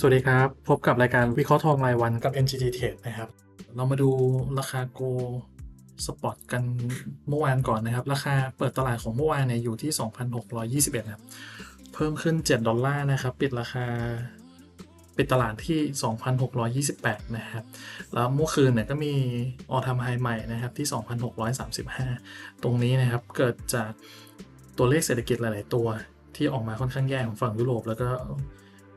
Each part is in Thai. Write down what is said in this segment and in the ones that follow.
สวัสดีครับ พบกับรายการวิเคราะห์ทองรายวันกับ NGT Trade นะครับ เรามาดูราคาโกสปอตกันเมื่อวานก่อนนะครับ ราคาเปิดตลาดของเมื่อวานเนี่ยอยู่ที่ 2,621นะครับ เพิ่มขึ้น 7 ดอลลาร์นะครับ ปิดราคาปิดตลาดที่ 2,628 นะครับ แล้วเมื่อคืนเนี่ยก็มีออทำไฮใหม่นะครับที่ 2,635 ตรงนี้นะครับเกิดจากตัวเลขเศรษฐกิจหลาย ๆ ตัวที่ออกมาค่อนข้างแย่ของฝั่งยุโรปแล้วก็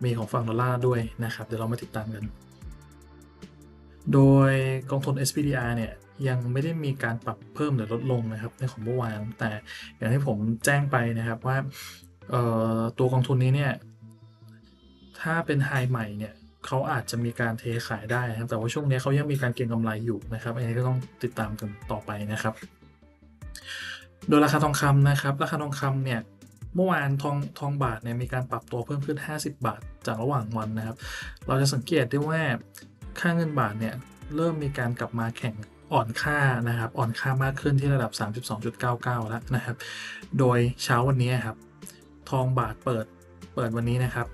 มีของฝั่งดอลลาร์ด้วยนะครับ เดี๋ยวเรามาติดตามกัน โดยกองทุน SPDR เนี่ยยังไม่ได้มีการปรับเพิ่มหรือลดลงนะครับในของเมื่อวาน แต่อย่างที่ผมแจ้งไปนะครับว่าตัวกองทุนนี้เนี่ยถ้าเป็นไฮใหม่เนี่ยเขาอาจจะมีการเทขายได้นะครับ แต่ว่าช่วงนี้เขายังมีการเก็งกำไรอยู่นะครับอันนี้ก็ต้องติดตามกันต่อไปนะครับ โดยราคาทองคำนะครับ ราคาทองคำเนี่ย เมื่อวานทองทองบาทเนี่ยมีการปรับตัวเพิ่มขึ้น 50 บาท จากระหว่างวันนะครับ เราจะสังเกตได้ว่าค่าเงินบาทเนี่ยเริ่มมีการกลับมาแข่งอ่อนค่านะครับ อ่อนค่ามากขึ้นที่ระดับ 32.99 แล้วนะครับ โดยเช้าวันนี้ครับ ทองบาทเปิดเปิดวันนี้นะครับ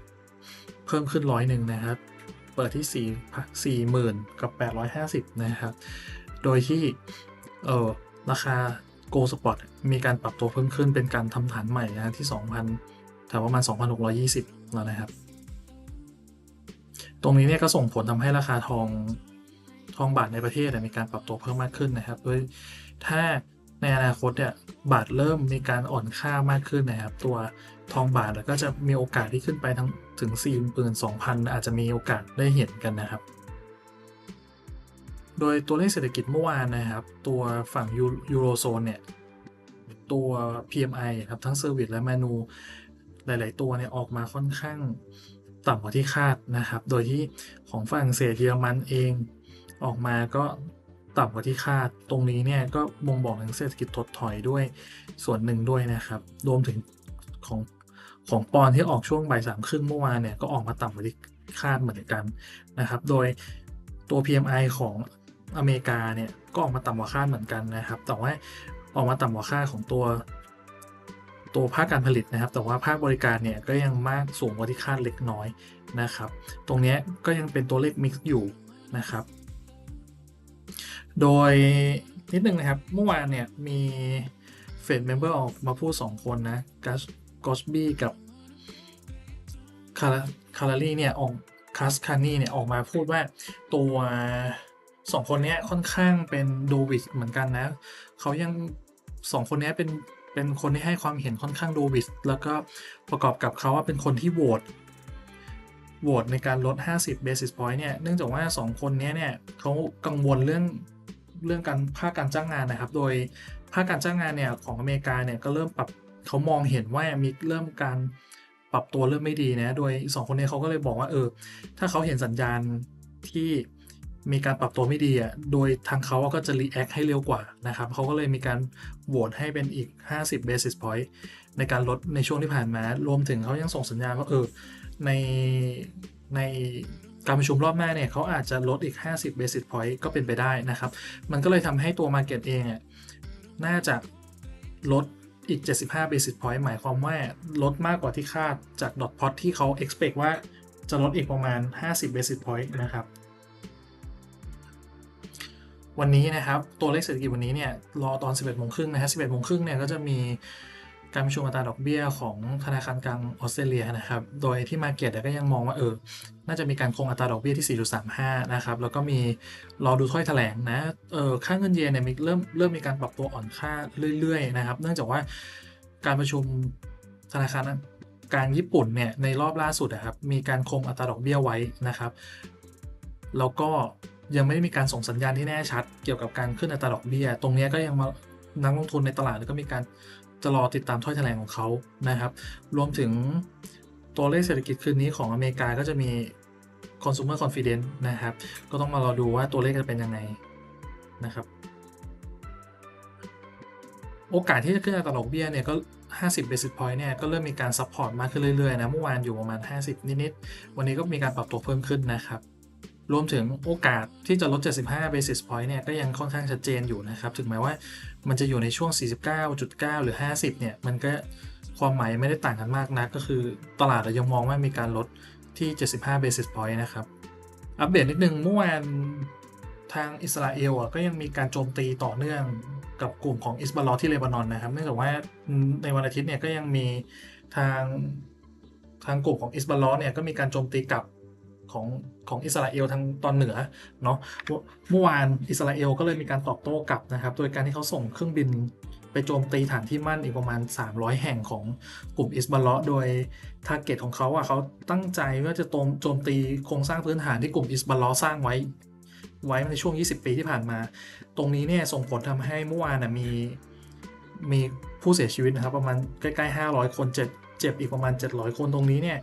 เพิ่มขึ้นร้อยหนึ่งนะครับ เปิดที่ 4 4หมื่นกับ 850 นะครับ โดยที่เออราคา Go Spot มีการปรับตัวเพิ่มขึ้นเป็นการทำฐานใหม่นะที่ 2,000แถวประมาณ 2,620 แล้วนะครับ ตรงนี้เนี่ยก็ส่งผลทำให้ราคาทองทองบาทในประเทศมีการปรับตัวเพิ่มมากขึ้นนะครับโดยถ้าในอนาคตเนี่ยบาทเริ่มมีการอ่อนค่ามากขึ้นนะครับ ตัวทองบาทแล้วก็จะมีโอกาสที่ขึ้นไปทั้งถึง42,000 อาจจะมีโอกาสได้เห็นกันนะครับ โดยตัวเลขเศรษฐกิจเมื่อวานนะครับ ตัวฝั่งยูโรโซนเนี่ย ตัว PMI ครับทั้งเซอร์วิสและเมนู หลาย ๆ ตัวเนี่ยออกมาค่อนข้างต่ำกว่าที่คาดนะครับ โดยที่ของฝรั่งเศสเยอรมันเองออกมาก็ต่ำกว่าที่คาด ตรงนี้เนี่ยก็บ่งบอกถึงเศรษฐกิจถดถอยด้วยส่วนหนึ่งด้วยนะครับ รวมถึงของของปอนที่ออกช่วงบ่ายสามครึ่งเมื่อวานเนี่ยก็ออกมาต่ำกว่าที่คาดเหมือนกันนะครับ โดยตัว PMI ของ อเมริกาเนี่ยก็ออกมาต่ำกว่าคาดเหมือนกันนะครับ แต่ว่าออกมาต่ำกว่าคาดของตัว ตัวภาคการผลิตนะครับ แต่ว่าภาคบริการเนี่ยก็ยังมากสูงกว่าที่คาดเล็กน้อยนะครับ ตรงนี้ก็ยังเป็นตัวเลขมิกซ์อยู่นะครับ โดยนิดนึงนะครับเมื่อวานเนี่ยมีเฟดเมมเบอร์ออกมาพูด 2 คนนะกัสกอสบี้กับคาราคาราลีเนี่ยออกคัสคานี่เนี่ยออกมาพูดว่าตัว สองคนนี้ค่อนข้างเป็นโดวิชเหมือนกันนะ เขายังสองคนนี้เป็นเป็นคนที่ให้ความเห็นค่อนข้างโดวิชแล้วก็ประกอบกับเขาว่าเป็นคนที่โหวตโหวตในการลด 50 basis point เนี่ย เนื่องจากว่า 2 คนนี้เนี่ยเขากังวลเรื่องเรื่องการภาคการจ้างงานนะครับ โดยภาคการจ้างงานเนี่ยของอเมริกาเนี่ยก็เริ่มปรับเขามองเห็นว่ามีเริ่มการปรับตัวเริ่มไม่ดีนะ โดย 2 คนนี้เขาก็เลยบอกว่าเออ ถ้าเขาเห็นสัญญาณที่ มีการปรับตัวไม่ดีอะ โดยทางเขาก็จะ react ให้เร็วกว่านะครับเขาก็เลยมีการโหวตให้เป็นอีก 50 basis point ในการลดในช่วงที่ผ่านมา รวมถึงเขายังส่งสัญญาณว่าเออในในการประชุมรอบหน้าเนี่ยเขาอาจจะลดอีก 50 basis point ก็เป็นไปได้นะครับ มันก็เลยทำให้ตัว market เองอะน่าจะลดอีก 75 basis point หมายความว่าลดมากกว่าที่คาดจาก dot plot ที่เขา expect ว่าจะลดอีกประมาณ 50 basis point นะครับ วันนี้นะครับตัวเลขเศรษฐกิจวันนี้เนี่ยรอตอน 11โมงครึ่งนะฮะ11โมงครึ่งเนี่ยก็จะมีการประชุมอัตราดอกเบี้ยของธนาคารกลางออสเตรเลียนะครับ โดยที่มาเก็ตก็ยังมองว่าเออ น่าจะมีการคงอัตราดอกเบี้ยที่ 4.35 นะครับ แล้วก็มีรอดูถ้อยแถลงนะเออค่าเงินเยนเนี่ยมีเริ่มเริ่มมีการปรับตัวอ่อนค่าเรื่อยๆนะครับ เนื่องจากว่าการประชุมธนาคารกลางญี่ปุ่นเนี่ยในรอบล่าสุดนะครับมีการคงอัตราดอกเบี้ยไว้นะครับ แล้วก็ ยังไม่ได้มีการส่งสัญญาณที่แน่ชัด เกี่ยวกับการขึ้นอัตราดอกเบี้ย ตรงนี้ก็ยังมานักลงทุนในตลาดก็มีการจะรอติดตามถ้อยแถลงของเขานะครับ รวมถึงตัวเลขเศรษฐกิจคืนนี้ของอเมริกาก็จะมี consumer confidence นะครับ ก็ต้องมารอดูว่าตัวเลขจะเป็นยังไงนะครับ โอกาสที่จะขึ้นอัตราดอกเบี้ยเนี่ยก็ 50 basis point เนี่ยก็เริ่มมีการซัพพอร์ตมากขึ้นเรื่อยๆนะ เมื่อวานอยู่ประมาณ 50 นิดๆ วันนี้ก็มีการปรับตัวเพิ่มขึ้นนะครับ รวมถึงโอกาสที่จะลด 75 basis point เนี่ยก็ยังค่อนข้างชัดเจนอยู่นะครับ ถึงแม้ว่ามันจะอยู่ในช่วง 49.9 หรือ 50 เนี่ย มันก็ความหมายไม่ได้ต่างกันมากนะก็คือตลาดเรายังมองว่ามีการลดที่ 75 basis point นะครับ อัปเดตนิดนึงเมื่อวานทางอิสราเอลก็ยังมีการโจมตีต่อเนื่องกับกลุ่มของอิสบาลอที่เลบานอนนะครับ เนื่องจากว่าในวันอาทิตย์เนี่ยก็ยังมีทางทางกลุ่มของอิสบาลอเนี่ยก็มีการโจมตีกลับ ของของอิสราเอลทางตอนเหนือเนาะเมื่อวานอิสราเอลก็เลยมีการตอบโต้กลับนะครับ โดยการที่เขาส่งเครื่องบินไปโจมตีฐานที่มั่นอีกประมาณ 300 แห่งของกลุ่มอิสบาลอโดยทาร์เก็ตของเขาอะเขาตั้งใจว่าจะโจมตีโครงสร้างพื้นฐานที่กลุ่มอิสบาลอสร้างไว้ ไว้ในช่วง 20 ปีที่ผ่านมา ตรงนี้เนี่ยส่งผลทำให้เมื่อวานนะมีมีผู้เสียชีวิตนะครับ ประมาณใกล้ๆ 500 คนเจ็บเจ็บอีกประมาณ 700 คนตรงนี้เนี่ย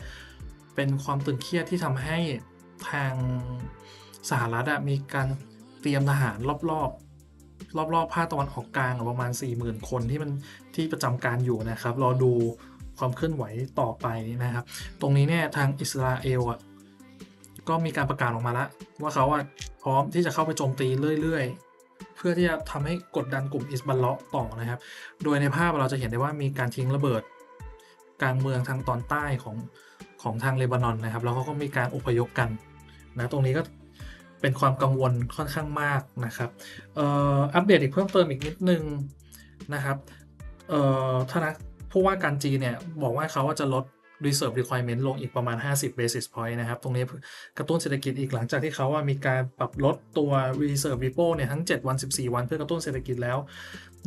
เป็นความตึงเครียดที่ทำให้ทางสหรัฐมีการเตรียมทหารรอบๆ รอบๆภาคตะวันออกกลางประมาณ 40,000 คนที่มันที่ประจำการอยู่นะครับรอดูความเคลื่อนไหวต่อไปนะครับ ตรงนี้เนี่ยทางอิสราเอลอะก็มีการประกาศออกมาแล้วว่าเขาอะพร้อมที่จะเข้าไปโจมตีเรื่อยๆ เพื่อที่จะทำให้กดดันกลุ่มอิสบัลเลาะต่อนะครับ โดยในภาพเราจะเห็นได้ว่ามีการทิ้งระเบิด กลางเมืองทางตอนใต้ของ ของทางเลบานอนนะครับ แล้วเขาก็มีการอพยพกันนะตรงนี้ก็เป็นความกังวลค่อนข้างมากนะครับอัปเดตอีกเพิ่มเติมอีกนิดนึงนะครับธนานะผู้ว่าการจีเนี่ยบอกว่าเขาว่าจะลด reserve requirement ลงอีกประมาณ 50 basis point นะครับ ตรงนี้กระตุ้นเศรษฐกิจอีกหลังจากที่เขาว่ามีการปรับลดตัว reserve repo เนี่ยทั้ง 7 วัน 14 วันเพื่อกระตุ้นเศรษฐกิจแล้ว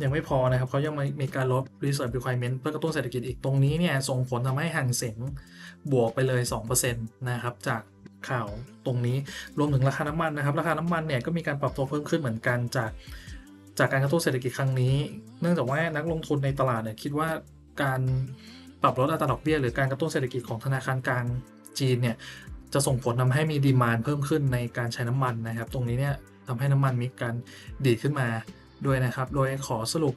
ยังไม่พอนะครับเขายังมีการลด reserve requirement เพื่อกระตุ้นเศรษฐกิจอีกตรงนี้เนี่ยส่งผลทำให้ห่างเสียงบวกไปเลย 2%นะครับจากข่าวตรงนี้รวมถึงราคาน้ำมันนะครับ ราคาน้ำมันเนี่ยก็มีการปรับตัวเพิ่มขึ้นเหมือนกันจากจากการกระตุ้นเศรษฐกิจครั้งนี้ เนื่องจากว่านักลงทุนในตลาดเนี่ยคิดว่าการ ปรับลดอัตราดอกเบี้ยหรือการกระตุ้นเศรษฐกิจของธนาคารกลางจีนเนี่ยจะส่งผลทำให้มีดีมานเพิ่มขึ้นในการใช้น้ำมันนะครับ ตรงนี้เนี่ยทำให้น้ำมันมีการดีขึ้นมาด้วยนะครับ โดยขอสรุป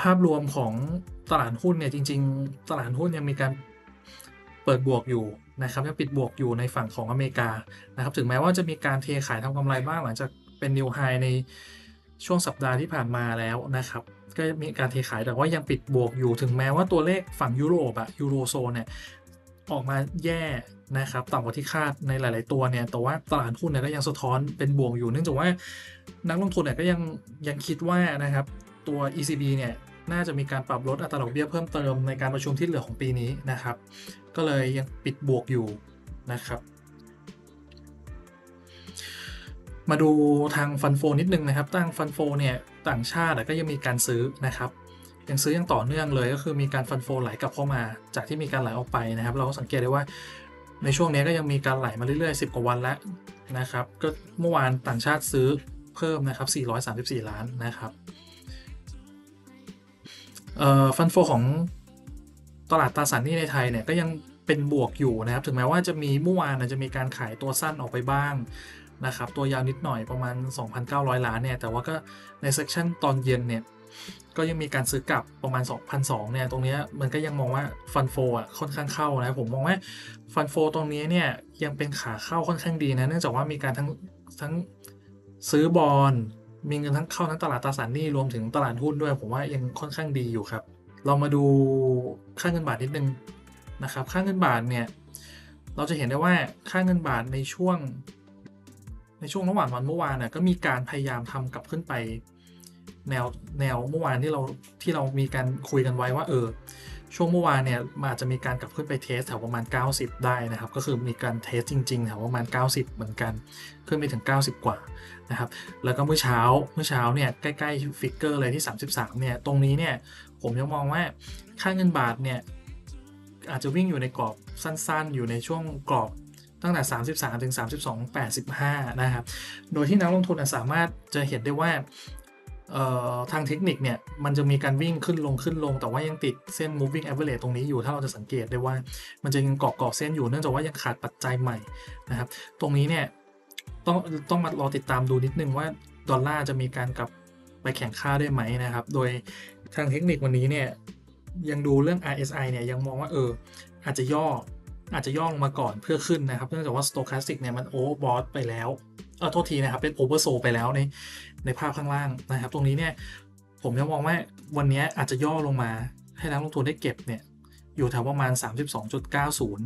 ภาพรวมของตลาดหุ้นเนี่ยจริง ๆ ตลาดหุ้นยังมีการเปิดบวกอยู่นะครับยังปิดบวกอยู่ในฝั่งของอเมริกานะครับ ถึงแม้ว่าจะมีการเทขายทำกำไรบ้างหลังจากเป็นนิวไฮในช่วงสัปดาห์ที่ผ่านมาแล้วนะครับ ก็มีการเทขายแต่ว่ายังปิดบวกอยู่ถึงแม้ว่าตัวเลขฝั่งยุโรปอะยูโรโซนเนี่ยออกมาแย่นะครับต่ำกว่าที่คาดในหลาย ๆ ตัวเนี่ยแต่ว่าตลาดหุ้นเนี่ยก็ยังสะท้อนเป็นบวกอยู่ เนื่องจากว่านักลงทุนเนี่ยก็ยังยังคิดว่านะครับตัว ECB เนี่ยน่าจะมีการปรับลดอัตราดอกเบี้ยเพิ่มเติมในการประชุมที่เหลือของปีนี้นะครับ ก็เลยยังปิดบวกอยู่นะครับมาดูทางฟันโฟนิดนึงนะครับตั้งฟันโฟเนี่ย ต่างชาติก็ยังมีการซื้อนะครับยังซื้อยังต่อเนื่องเลยก็คือมีการฟันโฟไหลกลับเข้ามาจากที่มีการไหลออกไปนะครับ เราก็สังเกตได้ว่าในช่วงนี้ก็ยังมีการไหลมาเรื่อยๆ 10 กว่าวันแล้วนะครับ ก็เมื่อวานต่างชาติซื้อเพิ่มนะครับ 434 ล้านนะครับฟันโฟของตลาดตราสารหนี้ในไทยเนี่ยก็ยังเป็นบวกอยู่นะครับ ถึงแม้ว่าจะมีเมื่อวานจะมีการขายตัวสั้นออกไปบ้าง นะครับ ตัวยาวนิดหน่อยประมาณ 2,900 ล้านเนี่ย แต่ว่าก็ในเซสชันตอนเย็นเนี่ย ก็ยังมีการซื้อกลับประมาณ 2,200เนี่ย ตรงนี้มันก็ยังมองว่าฟันโฟอะค่อนข้างเข้านะผมมองว่าฟันโฟตรงนี้เนี่ยยังเป็นขาเข้าค่อนข้างดีนะ เนื่องจากว่ามีการทั้งทั้งซื้อบอลมีเงินทั้งเข้าทั้งตลาดตราสารหนี้รวมถึงตลาดหุ้นด้วย ผมว่ายังค่อนข้างดีอยู่ครับ เรามาดูค่าเงินบาทนิดนึงนะครับ ค่าเงินบาทเนี่ยเราจะเห็นได้ว่าค่าเงินบาทในช่วง ในช่วงระหว่างวันเมื่อวานน่ก็มีการพยายามทำกลับขึ้นไป แนวแนวเมื่อวานที่เราที่เรามีการคุยกันไว้ว่าเออช่วงเมื่อวานเนี่ยอาจจะมีการกลับขึ้นไปเทสแถวประมาณ 90 ได้นะครับ ก็คือมีการเทสจริงๆแถวประมาณ 90 เหมือนกัน ขึ้นไปถึง 90 กว่านะครับแล้วก็เมื่อเช้าเมื่อเช้าเนี่ยใกล้ๆฟิกเกอร์เลยที่ 33เนี่ยตรงนี้เนี่ยผมยังมองว่าค่าเงินบาทเนี่ยอาจจะวิ่งอยู่ในกรอบสั้นๆ อยู่ในช่วงกรอบ ตั้งแต่ 33 ถึง 32 85 นะครับ โดยที่นักลงทุนสามารถจะเห็นได้ว่าทางเทคนิคเนี่ย มันจะมีการวิ่งขึ้นลงขึ้นลง แต่ว่ายังติดเส้น moving average ตรงนี้อยู่ ถ้าเราจะสังเกตได้ว่า มันจะยังเกาะเกาะเส้นอยู่ เนื่องจากว่ายังขาดปัจจัยใหม่นะครับ ตรงนี้เนี่ย ต้องต้องมารอติดตามดูนิดนึงว่า ดอลลาร์จะมีการกลับไปแข่งค่าได้ไหมนะครับ โดยทางเทคนิควันนี้เนี่ย ยังดูเรื่อง RSI เนี่ย ยังมองว่าเออ อาจจะย่อ อาจจะย่อลงมาก่อนเพื่อขึ้นนะครับเนื่องจากว่า stochastic เนี่ยมันโอเวอร์บอทไปแล้วเออโทษทีนะครับ เป็นโอเวอร์โซไปแล้วในในภาพข้างล่างนะครับ ตรงนี้เนี่ยผมยังมองว่าวันนี้อาจจะย่อลงมาให้นักลงทุนได้เก็บเนี่ยอยู่แถวประมาณ 32.90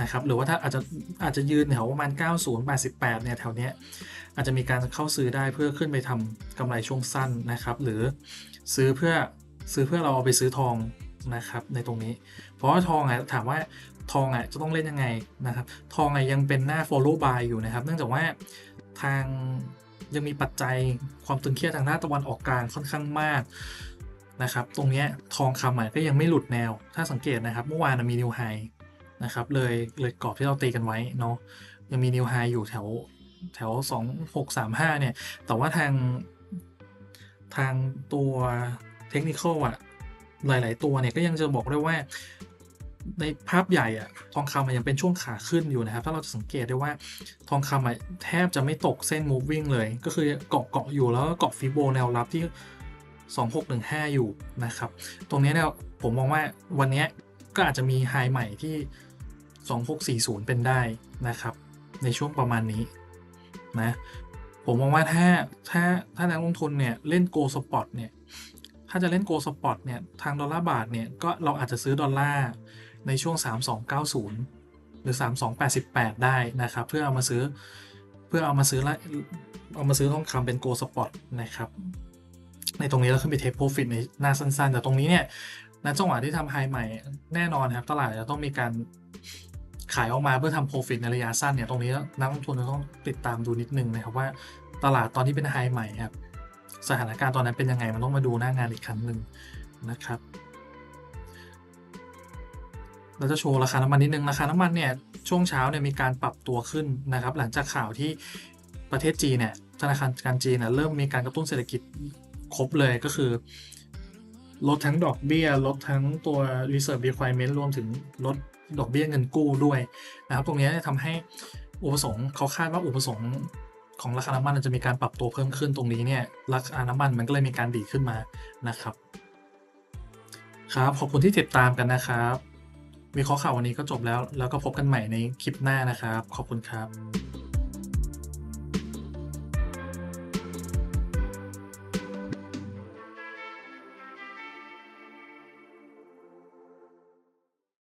นะครับ หรือว่าถ้าอาจจะอาจจะยืนแถวประมาณ 90 88 เนี่ยแถวเนี้ยอาจจะมีการเข้าซื้อได้เพื่อขึ้นไปทำกำไรช่วงสั้นนะครับ หรือซื้อเพื่อซื้อเพื่อเราเอาไปซื้อทอง นะครับในตรงนี้ เพราะว่าทองอะถามว่าทองอะจะต้องเล่นยังไงนะครับ ทองอะยังเป็นหน้า follow buy อยู่นะครับ เนื่องจากว่าทางยังมีปัจจัยความตึงเครียดทางหน้าตะวันออกกลางค่อนข้างมากนะครับ ตรงนี้ทองคำอะก็ยังไม่หลุดแนว ถ้าสังเกตนะครับ เมื่อวานมีนิวไฮนะครับ เลยเลยกรอบที่เราตีกันไว้เนาะยังมีนิวไฮอยู่แถวแถว 2635 เนี่ย แต่ว่าทางทางตัวเทคนิคอลอะ หลาย ๆ ตัวเนี่ยก็ยังจะบอกได้ว่าในภาพใหญ่อะทองคำมันยังเป็นช่วงขาขึ้นอยู่นะครับ ถ้าเราจะสังเกตได้ว่าทองคำอะแทบจะไม่ตกเส้น moving เลย ก็คือเกาะเกาะอยู่แล้วก็เกาะฟิโบแนวรับที่ 2615 อยู่นะครับ ตรงนี้เนี่ยผมมองว่าวันนี้ก็อาจจะมีไฮใหม่ที่ 2640 เป็นได้นะครับ ในช่วงประมาณนี้นะผมมองว่าถ้าถ้าถ้านักลงทุนเนี่ยเล่น go spot เนี่ย ถ้าจะเล่น go spot เนี่ยทางดอลลาร์บาทเนี่ยก็เราอาจจะซื้อดอลลาร์ในช่วง 3290 หรือ 3288 ได้นะครับ เพื่อเอามาซื้อเพื่อเอามาซื้อละเอามาซื้อทองคำเป็น go spot นะครับ ในตรงนี้เราขึ้นไปเทคโปรฟิตในหน้าสั้นๆ แต่ตรงนี้เนี่ยณจังหวะที่ทำไฮใหม่แน่นอนครับ ตลาดจะต้องมีการขายออกมาเพื่อทำโปรฟิตในระยะสั้นเนี่ยตรงนี้นักลงทุนจะต้องติดตามดูนิดนึงนะครับว่าตลาดตอนที่เป็นไฮใหม่ครับ สถานการณ์ตอนนั้นเป็นยังไงมันต้องมาดูหน้างานอีกครั้งหนึ่งนะครับเราจะโชว์ราคาน้ำมันนิดนึงราคาน้ำมันเนี่ยช่วงเช้าเนี่ยมีการปรับตัวขึ้นนะครับ หลังจากข่าวที่ประเทศจีนเนี่ยธนาคารการจีนเนี่ยเริ่มมีการกระตุ้นเศรษฐกิจครบเลยก็คือ ลดทั้งดอกเบี้ย ลดทั้งตัว reserve requirement รวมถึงลดดอกเบี้ยเงินกู้ด้วยนะครับ ตรงนี้ทำให้อุปสงค์เขาคาดว่าอุปสงค์ ของราคาน้ำมันจะมีการปรับตัวเพิ่มขึ้นตรงนี้เนี่ยราคาน้ำมันมันก็เลยมีการดีขึ้นมานะครับ ครับขอบคุณที่ติดตามกันนะครับวิเคราะห์ข่าววันนี้ก็จบแล้ว แล้วก็พบกันใหม่ในคลิปหน้านะครับ ขอบคุณครับ